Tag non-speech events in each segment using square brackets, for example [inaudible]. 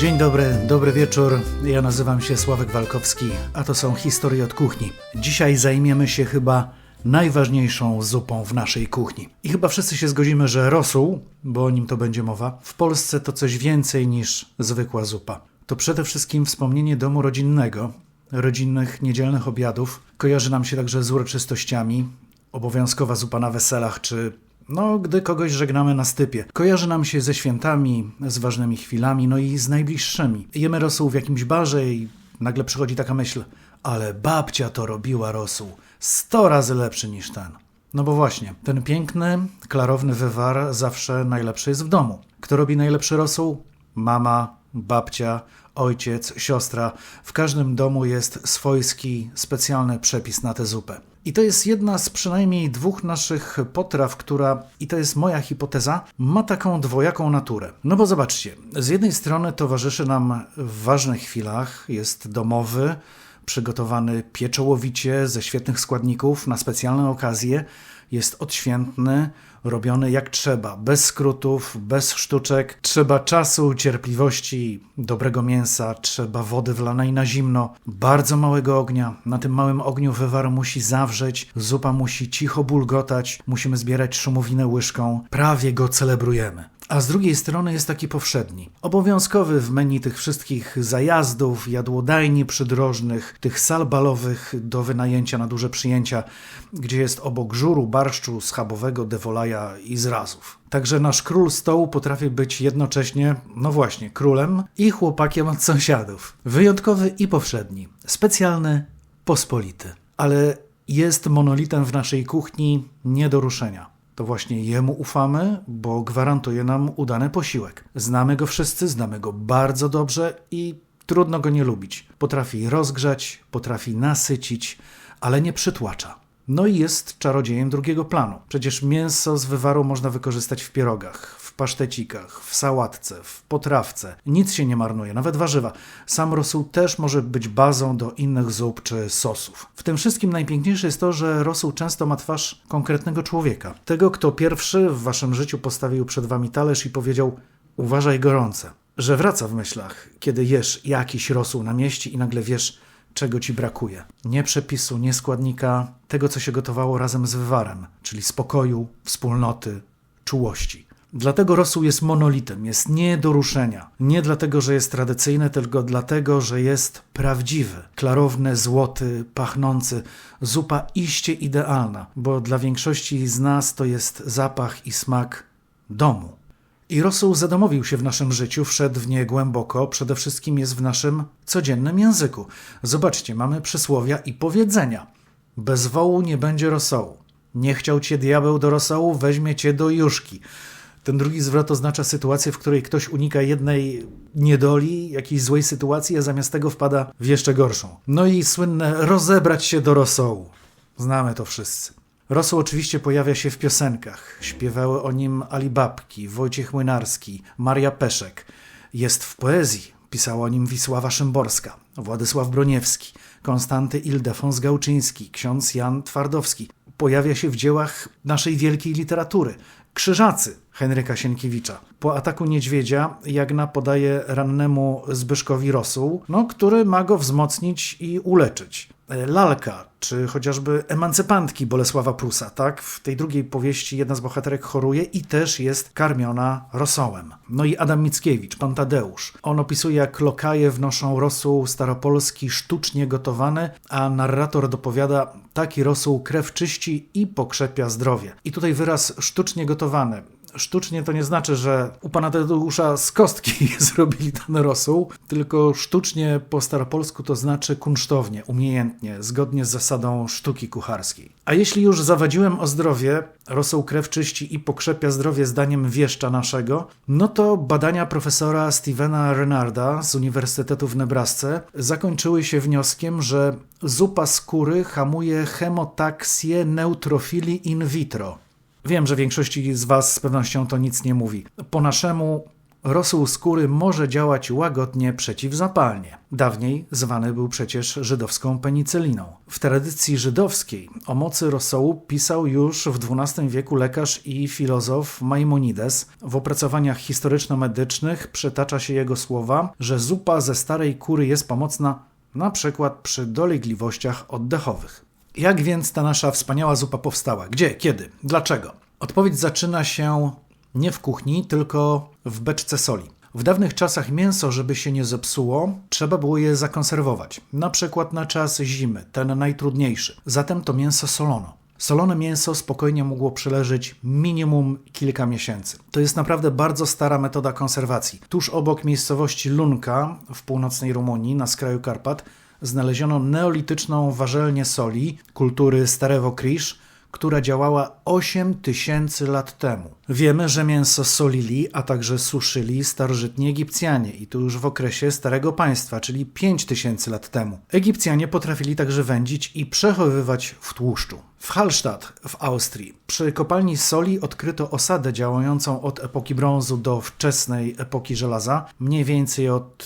Dzień dobry, dobry wieczór. Ja nazywam się Sławek Walkowski, a to są historie od kuchni. Dzisiaj zajmiemy się chyba najważniejszą zupą w naszej kuchni. I chyba wszyscy się zgodzimy, że rosół, bo o nim to będzie mowa, w Polsce to coś więcej niż zwykła zupa. To przede wszystkim wspomnienie domu rodzinnego, rodzinnych niedzielnych obiadów. Kojarzy nam się także z uroczystościami, obowiązkowa zupa na weselach czy no, gdy kogoś żegnamy na stypie. Kojarzy nam się ze świętami, z ważnymi chwilami, no i z najbliższymi. Jemy rosół w jakimś barze i nagle przychodzi taka myśl, ale babcia to robiła rosół. Sto razy lepszy niż ten. No bo właśnie, ten piękny, klarowny wywar zawsze najlepszy jest w domu. Kto robi najlepszy rosół? Mama, babcia, ojciec, siostra. W każdym domu jest swojski, specjalny przepis na tę zupę. I to jest jedna z przynajmniej dwóch naszych potraw, która, i to jest moja hipoteza, ma taką dwojaką naturę. No bo zobaczcie, z jednej strony towarzyszy nam w ważnych chwilach, jest domowy, przygotowany pieczołowicie ze świetnych składników na specjalne okazje, jest odświętny, robiony jak trzeba, bez skrótów, bez sztuczek. Trzeba czasu, cierpliwości, dobrego mięsa, trzeba wody wlanej na zimno, bardzo małego ognia. Na tym małym ogniu wywar musi zawrzeć, zupa musi cicho bulgotać, musimy zbierać szumowinę łyżką. Prawie go celebrujemy a z drugiej strony jest taki powszedni. Obowiązkowy w menu tych wszystkich zajazdów, jadłodajni przydrożnych, tych sal balowych do wynajęcia na duże przyjęcia, gdzie jest obok żuru, barszczu, schabowego, i zrazów. Także nasz król stołu potrafi być jednocześnie, no właśnie, królem i chłopakiem od sąsiadów. Wyjątkowy i powszedni, specjalny, pospolity. Ale jest monolitem w naszej kuchni nie do ruszenia to właśnie jemu ufamy, bo gwarantuje nam udany posiłek. Znamy go wszyscy, znamy go bardzo dobrze i trudno go nie lubić. Potrafi rozgrzać, potrafi nasycić, ale nie przytłacza. No i jest czarodziejem drugiego planu. Przecież mięso z wywaru można wykorzystać w pierogach, w pasztecikach, w sałatce, w potrawce. Nic się nie marnuje, nawet warzywa. Sam rosół też może być bazą do innych zup czy sosów. W tym wszystkim najpiękniejsze jest to, że rosół często ma twarz konkretnego człowieka. Tego, kto pierwszy w waszym życiu postawił przed wami talerz i powiedział: Uważaj gorące. Że wraca w myślach, kiedy jesz jakiś rosół na mieście i nagle wiesz, czego ci brakuje. Nie przepisu, nie składnika, tego co się gotowało razem z wywarem, czyli spokoju, wspólnoty, czułości. Dlatego rosół jest monolitem, jest nie do ruszenia. Nie dlatego, że jest tradycyjny, tylko dlatego, że jest prawdziwy, klarowny, złoty, pachnący. Zupa iście idealna, bo dla większości z nas to jest zapach i smak domu. I rosół zadomowił się w naszym życiu, wszedł w nie głęboko, przede wszystkim jest w naszym codziennym języku. Zobaczcie, mamy przysłowia i powiedzenia. Bez wołu nie będzie rosołu. Nie chciał cię diabeł do rosołu, weźmie cię do juszki. Ten drugi zwrot oznacza sytuację, w której ktoś unika jednej niedoli, jakiejś złej sytuacji, a zamiast tego wpada w jeszcze gorszą. No i słynne rozebrać się do rosołu. Znamy to wszyscy. Rosół oczywiście pojawia się w piosenkach. Śpiewały o nim Alibabki, Wojciech Młynarski, Maria Peszek. Jest w poezji. Pisała o nim Wisława Szymborska, Władysław Broniewski, Konstanty Ildefons Gałczyński, ksiądz Jan Twardowski. Pojawia się w dziełach naszej wielkiej literatury. Krzyżacy Henryka Sienkiewicza. Po ataku niedźwiedzia Jagna podaje rannemu Zbyszkowi rosół, no, który ma go wzmocnić i uleczyć. E, lalka, czy chociażby emancypantki Bolesława Prusa, tak? W tej drugiej powieści jedna z bohaterek choruje i też jest karmiona rosołem. No i Adam Mickiewicz, pan Tadeusz. On opisuje, jak lokaje wnoszą rosół staropolski sztucznie gotowany, a narrator dopowiada, taki rosół krew czyści i pokrzepia zdrowie. I tutaj wyraz sztucznie gotowany sztucznie to nie znaczy, że u pana Tadeusza z kostki [laughs] zrobili ten rosół, tylko sztucznie po staropolsku to znaczy kunsztownie, umiejętnie, zgodnie z zasadą sztuki kucharskiej. A jeśli już zawadziłem o zdrowie, rosół krew czyści i pokrzepia zdrowie zdaniem wieszcza naszego, no to badania profesora Stevena Renarda z Uniwersytetu w Nebrasce zakończyły się wnioskiem, że zupa skóry hamuje hemotaksję neutrofili in vitro. Wiem, że większości z Was z pewnością to nic nie mówi. Po naszemu Rosół skóry może działać łagodnie przeciwzapalnie. Dawniej zwany był przecież żydowską penicyliną. W tradycji żydowskiej o mocy rosołu pisał już w XII wieku lekarz i filozof Maimonides. W opracowaniach historyczno-medycznych przytacza się jego słowa, że zupa ze starej kury jest pomocna na przykład przy dolegliwościach oddechowych. Jak więc ta nasza wspaniała zupa powstała? Gdzie, kiedy, dlaczego? Odpowiedź zaczyna się nie w kuchni, tylko w beczce soli. W dawnych czasach mięso, żeby się nie zepsuło, trzeba było je zakonserwować, na przykład na czas zimy, ten najtrudniejszy. Zatem to mięso solono. Solone mięso spokojnie mogło przeleżeć minimum kilka miesięcy. To jest naprawdę bardzo stara metoda konserwacji. Tuż obok miejscowości Lunka w północnej Rumunii, na skraju Karpat, znaleziono neolityczną warzelnię soli kultury Starewo Krisz, która działała 8 tysięcy lat temu. Wiemy, że mięso solili, a także suszyli starożytni Egipcjanie i to już w okresie Starego Państwa, czyli 5 tysięcy lat temu. Egipcjanie potrafili także wędzić i przechowywać w tłuszczu. W Hallstatt w Austrii przy kopalni soli odkryto osadę działającą od epoki brązu do wczesnej epoki żelaza, mniej więcej od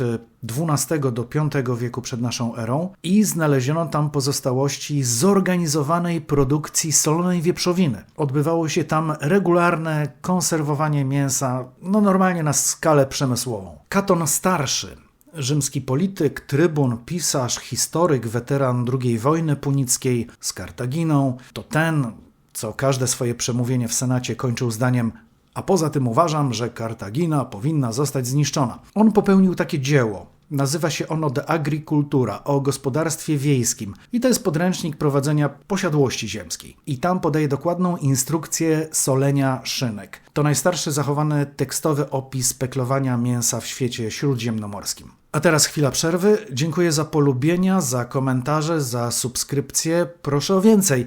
XII do V wieku przed naszą erą i znaleziono tam pozostałości zorganizowanej produkcji solonej wieprzowiny. Odbywało się tam regularne konserwowanie mięsa, no normalnie na skalę przemysłową. Katon Starszy rzymski polityk, trybun, pisarz, historyk, weteran II wojny punickiej z Kartaginą, to ten, co każde swoje przemówienie w Senacie kończył zdaniem a poza tym uważam, że Kartagina powinna zostać zniszczona. On popełnił takie dzieło, Nazywa się ono De Agricultura o gospodarstwie wiejskim i to jest podręcznik prowadzenia posiadłości ziemskiej. I tam podaje dokładną instrukcję solenia szynek. To najstarszy zachowany tekstowy opis peklowania mięsa w świecie śródziemnomorskim. A teraz chwila przerwy. Dziękuję za polubienia, za komentarze, za subskrypcje. Proszę o więcej.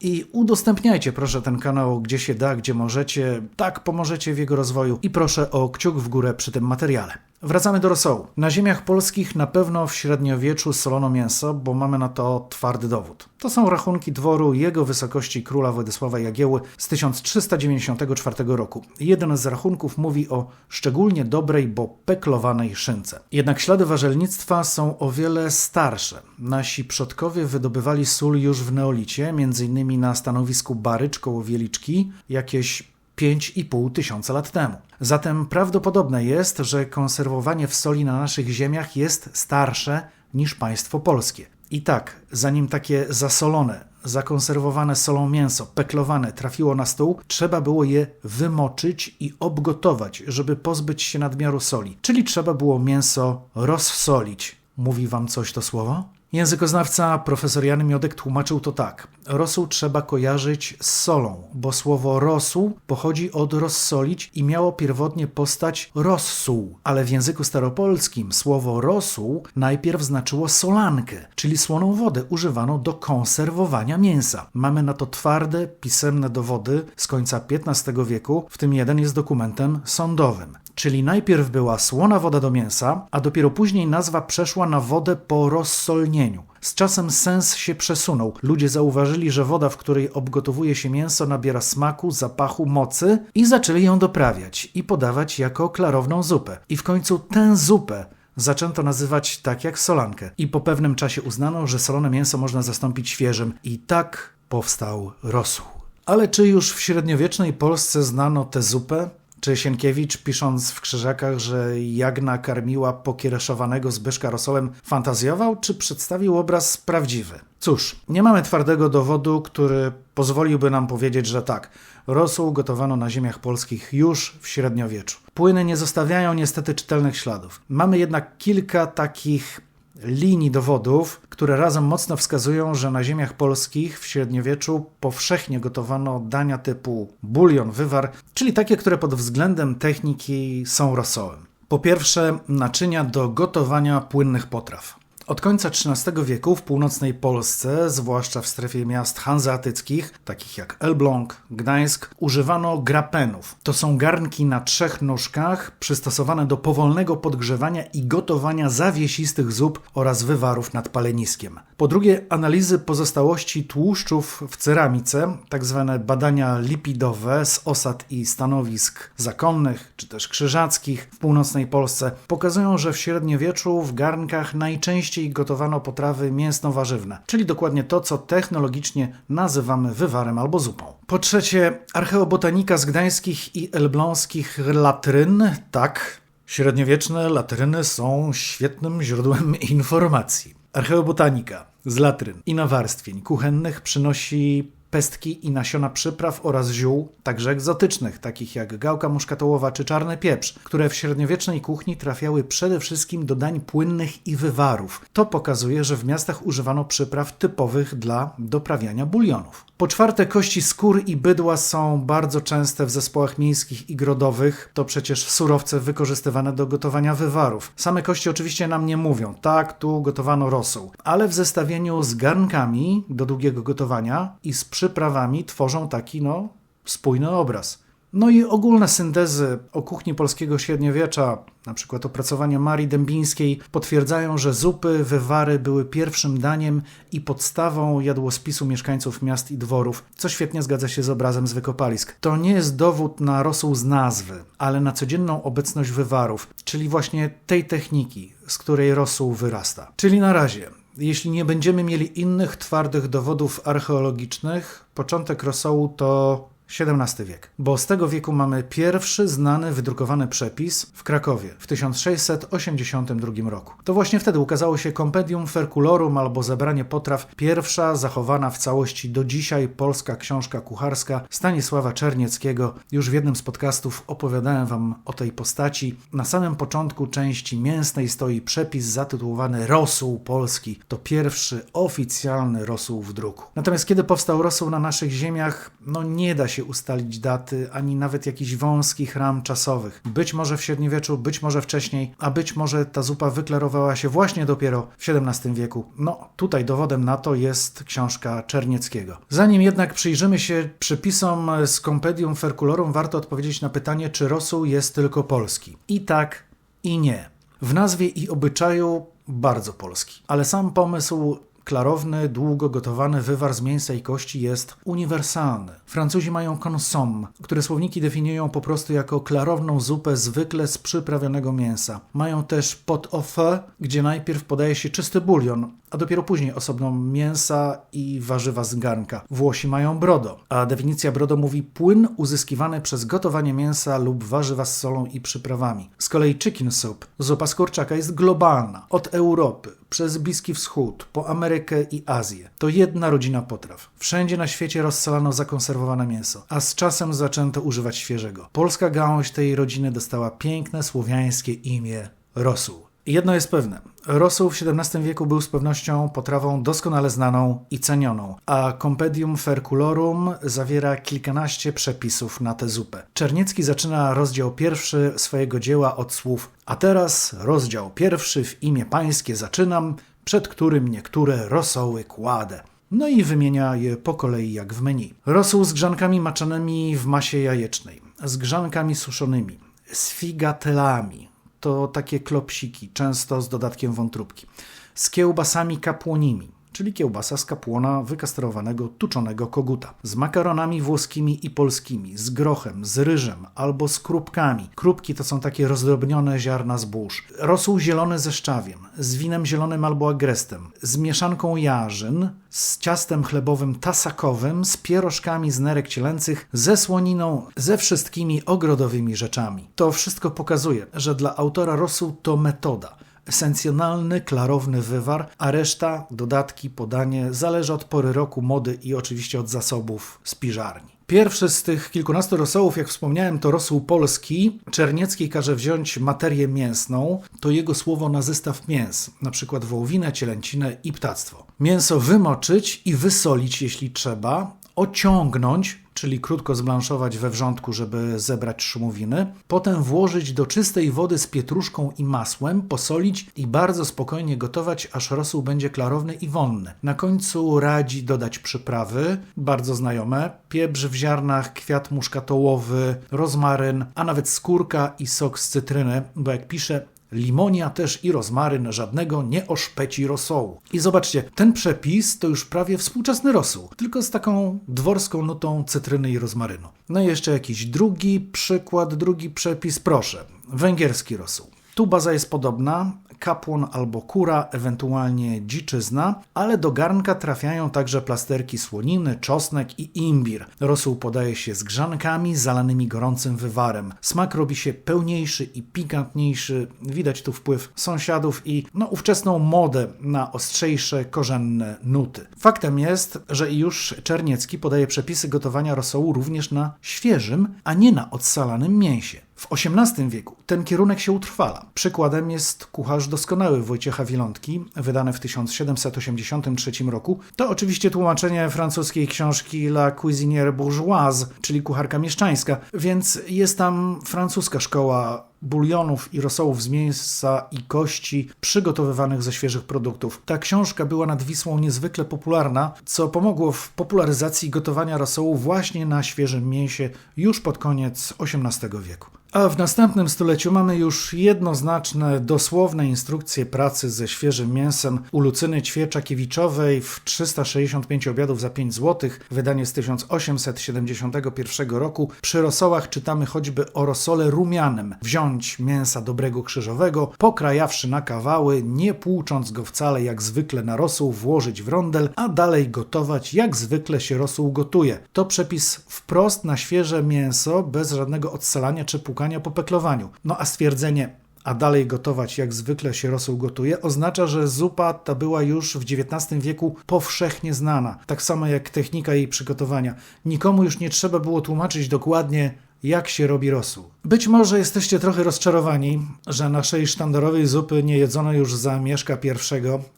I udostępniajcie proszę ten kanał gdzie się da, gdzie możecie. Tak pomożecie w jego rozwoju. I proszę o kciuk w górę przy tym materiale. Wracamy do rosołu. Na ziemiach polskich na pewno w średniowieczu solono mięso, bo mamy na to twardy dowód. To są rachunki dworu jego wysokości króla Władysława Jagieły z 1394 roku. Jeden z rachunków mówi o szczególnie dobrej, bo peklowanej szynce. Jednak ślady warzelnictwa są o wiele starsze. Nasi przodkowie wydobywali sól już w neolicie, m.in. na stanowisku Barycz koło Wieliczki, jakieś 5,5 tysiąca lat temu. Zatem prawdopodobne jest, że konserwowanie w soli na naszych ziemiach jest starsze niż państwo polskie. I tak, zanim takie zasolone, zakonserwowane solą mięso, peklowane trafiło na stół, trzeba było je wymoczyć i obgotować, żeby pozbyć się nadmiaru soli. Czyli trzeba było mięso rozsolić. Mówi wam coś to słowo? Językoznawca profesor Jan Miodek tłumaczył to tak. Rosół trzeba kojarzyć z solą, bo słowo rosół pochodzi od rozsolić i miało pierwotnie postać rossół, ale w języku staropolskim słowo rosół najpierw znaczyło solankę, czyli słoną wodę używaną do konserwowania mięsa. Mamy na to twarde, pisemne dowody z końca XV wieku, w tym jeden jest dokumentem sądowym. Czyli najpierw była słona woda do mięsa, a dopiero później nazwa przeszła na wodę po rozsolnieniu. Z czasem sens się przesunął. Ludzie zauważyli, że woda, w której obgotowuje się mięso, nabiera smaku, zapachu, mocy i zaczęli ją doprawiać i podawać jako klarowną zupę. I w końcu tę zupę zaczęto nazywać tak jak solankę. I po pewnym czasie uznano, że solone mięso można zastąpić świeżym. I tak powstał rosół. Ale czy już w średniowiecznej Polsce znano tę zupę? Czy Sienkiewicz, pisząc w Krzyżakach, że Jagna karmiła pokiereszowanego Zbyszka rosołem, fantazjował, czy przedstawił obraz prawdziwy? Cóż, nie mamy twardego dowodu, który pozwoliłby nam powiedzieć, że tak, rosół gotowano na ziemiach polskich już w średniowieczu. Płyny nie zostawiają niestety czytelnych śladów. Mamy jednak kilka takich linii dowodów, które razem mocno wskazują, że na ziemiach polskich w średniowieczu powszechnie gotowano dania typu bulion, wywar, czyli takie, które pod względem techniki są rosołem. Po pierwsze, naczynia do gotowania płynnych potraw. Od końca XIII wieku w północnej Polsce, zwłaszcza w strefie miast hanzeatyckich, takich jak Elbląg, Gdańsk, używano grapenów. To są garnki na trzech nóżkach, przystosowane do powolnego podgrzewania i gotowania zawiesistych zup oraz wywarów nad paleniskiem. Po drugie, analizy pozostałości tłuszczów w ceramice, tak zwane badania lipidowe z osad i stanowisk zakonnych czy też krzyżackich w północnej Polsce pokazują, że w średniowieczu w garnkach najczęściej gotowano potrawy mięsno-warzywne, czyli dokładnie to, co technologicznie nazywamy wywarem albo zupą. Po trzecie, archeobotanika z gdańskich i elbląskich latryn, tak, średniowieczne latryny są świetnym źródłem [laughs] informacji. Archeobotanika z latryn i nawarstwień kuchennych przynosi pestki i nasiona przypraw oraz ziół, także egzotycznych, takich jak gałka muszkatołowa czy czarny pieprz, które w średniowiecznej kuchni trafiały przede wszystkim do dań płynnych i wywarów. To pokazuje, że w miastach używano przypraw typowych dla doprawiania bulionów. Po czwarte, kości skór i bydła są bardzo częste w zespołach miejskich i grodowych. To przecież surowce wykorzystywane do gotowania wywarów. Same kości oczywiście nam nie mówią, tak, tu gotowano rosół, ale w zestawieniu z garnkami do długiego gotowania i z przyprawami tworzą taki, no, spójny obraz. No i ogólne syntezy o kuchni polskiego średniowiecza, na przykład opracowania Marii Dębińskiej, potwierdzają, że zupy, wywary były pierwszym daniem i podstawą jadłospisu mieszkańców miast i dworów, co świetnie zgadza się z obrazem z wykopalisk. To nie jest dowód na rosół z nazwy, ale na codzienną obecność wywarów, czyli właśnie tej techniki, z której rosół wyrasta. Czyli na razie, jeśli nie będziemy mieli innych twardych dowodów archeologicznych, początek rosołu to XVII wiek, bo z tego wieku mamy pierwszy znany wydrukowany przepis w Krakowie w 1682 roku. To właśnie wtedy ukazało się Compendium Ferculorum albo Zebranie potraw, pierwsza zachowana w całości do dzisiaj polska książka kucharska Stanisława Czernieckiego. Już w jednym z podcastów opowiadałem wam o tej postaci. Na samym początku części mięsnej stoi przepis zatytułowany Rosół Polski. To pierwszy oficjalny rosół w druku. Natomiast kiedy powstał rosół na naszych ziemiach, no nie da się się ustalić daty, ani nawet jakichś wąskich ram czasowych. Być może w średniowieczu, być może wcześniej, a być może ta zupa wyklarowała się właśnie dopiero w XVII wieku. No, tutaj dowodem na to jest książka Czernieckiego. Zanim jednak przyjrzymy się przepisom z Compendium Ferculorum, warto odpowiedzieć na pytanie, czy rosół jest tylko polski. I tak, i nie. W nazwie i obyczaju bardzo polski, ale sam pomysł Klarowny, długo gotowany wywar z mięsa i kości jest uniwersalny. Francuzi mają consomme, które słowniki definiują po prostu jako klarowną zupę zwykle z przyprawionego mięsa. Mają też pot au feu, gdzie najpierw podaje się czysty bulion, a dopiero później osobno mięsa i warzywa z garnka. Włosi mają brodo, a definicja brodo mówi płyn uzyskiwany przez gotowanie mięsa lub warzywa z solą i przyprawami. Z kolei chicken soup, zupa z kurczaka jest globalna, od Europy, przez Bliski Wschód, po Amerykę i Azję. To jedna rodzina potraw. Wszędzie na świecie rozsalano zakonserwowane mięso, a z czasem zaczęto używać świeżego. Polska gałąź tej rodziny dostała piękne słowiańskie imię rosół. Jedno jest pewne. Rosół w XVII wieku był z pewnością potrawą doskonale znaną i cenioną, a Compendium Ferculorum zawiera kilkanaście przepisów na tę zupę. Czerniecki zaczyna rozdział pierwszy swojego dzieła od słów A teraz rozdział pierwszy w imię pańskie zaczynam, przed którym niektóre rosoły kładę. No i wymienia je po kolei jak w menu. Rosół z grzankami maczanymi w masie jajecznej, z grzankami suszonymi, z figatelami, to takie klopsiki, często z dodatkiem wątróbki, z kiełbasami kapłonimi, czyli kiełbasa z kapłona wykastrowanego, tuczonego koguta, z makaronami włoskimi i polskimi, z grochem, z ryżem albo z krupkami. Krupki to są takie rozdrobnione ziarna zbóż. Rosół zielony ze szczawiem, z winem zielonym albo agrestem, z mieszanką jarzyn, z ciastem chlebowym tasakowym, z pierożkami z nerek cielęcych, ze słoniną, ze wszystkimi ogrodowymi rzeczami. To wszystko pokazuje, że dla autora rosół to metoda – esencjonalny, klarowny wywar, a reszta, dodatki, podanie zależy od pory roku, mody i oczywiście od zasobów spiżarni. Pierwszy z tych kilkunastu rosołów, jak wspomniałem, to rosół polski. Czerniecki każe wziąć materię mięsną, to jego słowo na zestaw mięs, na przykład wołowinę, cielęcinę i ptactwo. Mięso wymoczyć i wysolić, jeśli trzeba, ociągnąć, czyli krótko zblanszować we wrzątku, żeby zebrać szumowiny. Potem włożyć do czystej wody z pietruszką i masłem, posolić i bardzo spokojnie gotować, aż rosół będzie klarowny i wonny. Na końcu radzi dodać przyprawy, bardzo znajome, pieprz w ziarnach, kwiat muszkatołowy, rozmaryn, a nawet skórka i sok z cytryny, bo jak pisze, Limonia też i rozmaryn żadnego nie oszpeci rosołu. I zobaczcie, ten przepis to już prawie współczesny rosół, tylko z taką dworską nutą cytryny i rozmarynu. No i jeszcze jakiś drugi przykład, drugi przepis, proszę. Węgierski rosół. Tu baza jest podobna, kapłon albo kura, ewentualnie dziczyzna, ale do garnka trafiają także plasterki słoniny, czosnek i imbir. Rosół podaje się z grzankami zalanymi gorącym wywarem. Smak robi się pełniejszy i pikantniejszy. Widać tu wpływ sąsiadów i no, ówczesną modę na ostrzejsze, korzenne nuty. Faktem jest, że już Czerniecki podaje przepisy gotowania rosołu również na świeżym, a nie na odsalanym mięsie. W XVIII wieku ten kierunek się utrwala. Przykładem jest Kucharz Doskonały Wojciecha Wilątki, wydane w 1783 roku. To oczywiście tłumaczenie francuskiej książki La Cuisinière Bourgeoise, czyli kucharka mieszczańska, więc jest tam francuska szkoła bulionów i rosołów z mięsa i kości przygotowywanych ze świeżych produktów. Ta książka była nad Wisłą niezwykle popularna, co pomogło w popularyzacji gotowania rosołu właśnie na świeżym mięsie już pod koniec XVIII wieku. A w następnym stuleciu mamy już jednoznaczne, dosłowne instrukcje pracy ze świeżym mięsem u Lucyny Ćwieczakiewiczowej w 365 obiadów za 5 zł, wydanie z 1871 roku. Przy rosołach czytamy choćby o rosole rumianym. Wziąć mięsa dobrego krzyżowego, pokrajawszy na kawały, nie płucząc go wcale jak zwykle na rosół, włożyć w rondel, a dalej gotować jak zwykle się rosół gotuje. To przepis wprost na świeże mięso, bez żadnego odsalania czy płukania po peklowaniu. No a stwierdzenie a dalej gotować jak zwykle się rosół gotuje, oznacza, że zupa ta była już w XIX wieku powszechnie znana, tak samo jak technika jej przygotowania. Nikomu już nie trzeba było tłumaczyć dokładnie, jak się robi rosół. Być może jesteście trochę rozczarowani, że naszej sztandarowej zupy nie jedzono już za Mieszka I,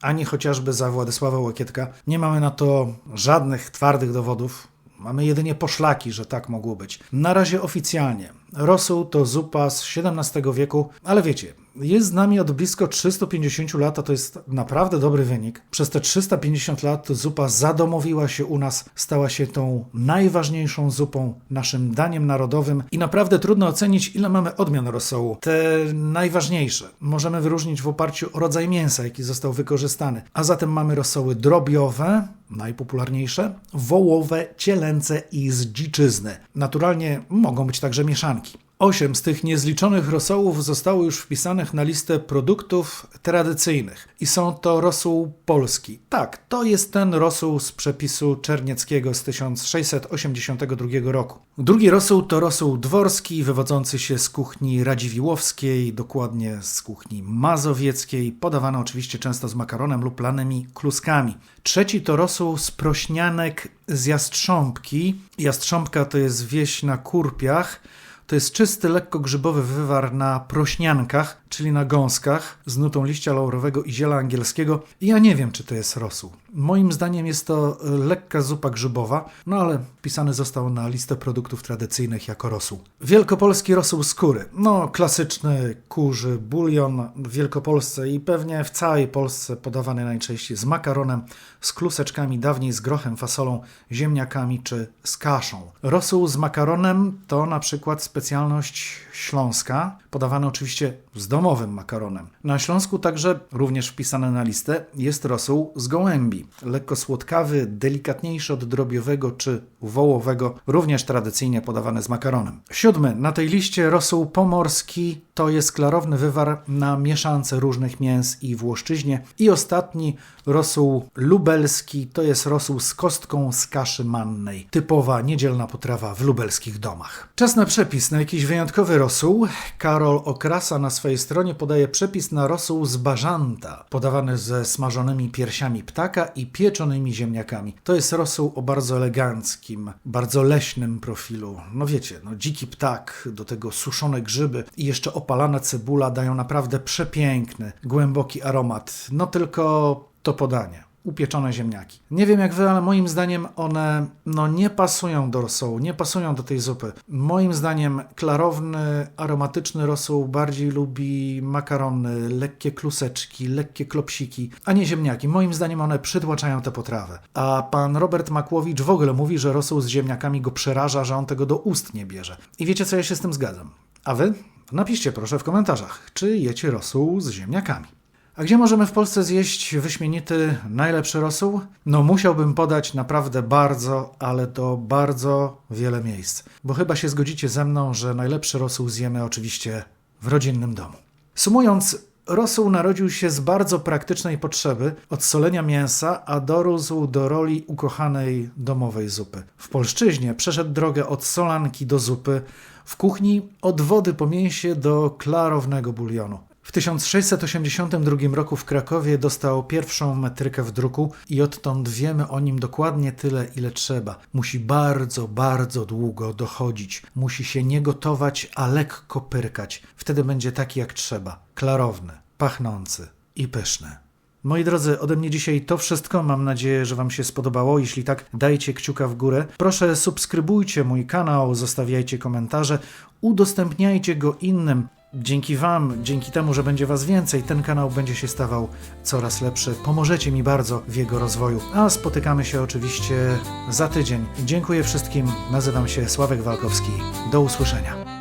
ani chociażby za Władysława Łokietka. Nie mamy na to żadnych twardych dowodów. Mamy jedynie poszlaki, że tak mogło być. Na razie oficjalnie. Rosół to zupa z XVII wieku, ale wiecie, jest z nami od blisko 350 lat, a to jest naprawdę dobry wynik. Przez te 350 lat zupa zadomowiła się u nas, stała się tą najważniejszą zupą, naszym daniem narodowym i naprawdę trudno ocenić, ile mamy odmian rosołu. Te najważniejsze możemy wyróżnić w oparciu o rodzaj mięsa, jaki został wykorzystany. A zatem mamy rosoły drobiowe, najpopularniejsze, wołowe, cielęce i z dziczyzny. Naturalnie mogą być także mieszanki. Osiem z tych niezliczonych rosołów zostało już wpisanych na listę produktów tradycyjnych i są to rosół polski. Tak, to jest ten rosół z przepisu czernieckiego z 1682 roku. Drugi rosół to rosół dworski, wywodzący się z kuchni radziwiłowskiej, dokładnie z kuchni mazowieckiej, podawany oczywiście często z makaronem lub lanymi kluskami. Trzeci to rosół z prośnianek z Jastrząbki. Jastrząbka to jest wieś na Kurpiach, to jest czysty, lekko grzybowy wywar na prośniankach, czyli na gąskach, z nutą liścia laurowego i ziela angielskiego. I ja nie wiem, czy to jest rosół. Moim zdaniem jest to e, lekka zupa grzybowa, no ale pisany został na listę produktów tradycyjnych jako rosół. Wielkopolski rosół skóry. No, klasyczny kurzy bulion w Wielkopolsce i pewnie w całej Polsce podawany najczęściej z makaronem, z kluseczkami, dawniej z grochem, fasolą, ziemniakami czy z kaszą. Rosół z makaronem to na przykład specjalność śląska, podawany oczywiście z domowym makaronem. Na Śląsku także, również wpisane na listę, jest rosół z gołębi. Lekko słodkawy, delikatniejszy od drobiowego czy wołowego, również tradycyjnie podawany z makaronem. Siódmy na tej liście rosół pomorski to jest klarowny wywar na mieszance różnych mięs i włoszczyźnie. I ostatni rosół lubelski to jest rosół z kostką z kaszy mannej. Typowa niedzielna potrawa w lubelskich domach. Czas na przepis na jakiś wyjątkowy rosół. Karol Okrasa na swojej stronie podaje przepis na rosół z bażanta, podawany ze smażonymi piersiami ptaka i pieczonymi ziemniakami. To jest rosół o bardzo eleganckim, bardzo leśnym profilu. No wiecie, no dziki ptak, do tego suszone grzyby i jeszcze opalana cebula dają naprawdę przepiękny, głęboki aromat. No tylko to podanie. upieczone ziemniaki. Nie wiem jak wy, ale moim zdaniem one no, nie pasują do rosołu, nie pasują do tej zupy. Moim zdaniem klarowny, aromatyczny rosół bardziej lubi makarony, lekkie kluseczki, lekkie klopsiki, a nie ziemniaki. Moim zdaniem one przytłaczają tę potrawę. A pan Robert Makłowicz w ogóle mówi, że rosół z ziemniakami go przeraża, że on tego do ust nie bierze. I wiecie co, ja się z tym zgadzam. A wy? Napiszcie proszę w komentarzach, czy jecie rosół z ziemniakami. A gdzie możemy w Polsce zjeść wyśmienity, najlepszy rosół? No musiałbym podać naprawdę bardzo, ale to bardzo wiele miejsc. Bo chyba się zgodzicie ze mną, że najlepszy rosół zjemy oczywiście w rodzinnym domu. Sumując, rosół narodził się z bardzo praktycznej potrzeby odsolenia mięsa, a dorósł do roli ukochanej domowej zupy. W polszczyźnie przeszedł drogę od solanki do zupy, w kuchni od wody po mięsie do klarownego bulionu. W 1682 roku w Krakowie dostał pierwszą metrykę w druku i odtąd wiemy o nim dokładnie tyle, ile trzeba. Musi bardzo, bardzo długo dochodzić. Musi się nie gotować, a lekko pyrkać. Wtedy będzie taki jak trzeba. Klarowny, pachnący i pyszny. Moi drodzy, ode mnie dzisiaj to wszystko. Mam nadzieję, że Wam się spodobało. Jeśli tak, dajcie kciuka w górę. Proszę subskrybujcie mój kanał, zostawiajcie komentarze, udostępniajcie go innym. Dzięki Wam, dzięki temu, że będzie Was więcej, ten kanał będzie się stawał coraz lepszy. Pomożecie mi bardzo w jego rozwoju. A spotykamy się oczywiście za tydzień. Dziękuję wszystkim. Nazywam się Sławek Walkowski. Do usłyszenia.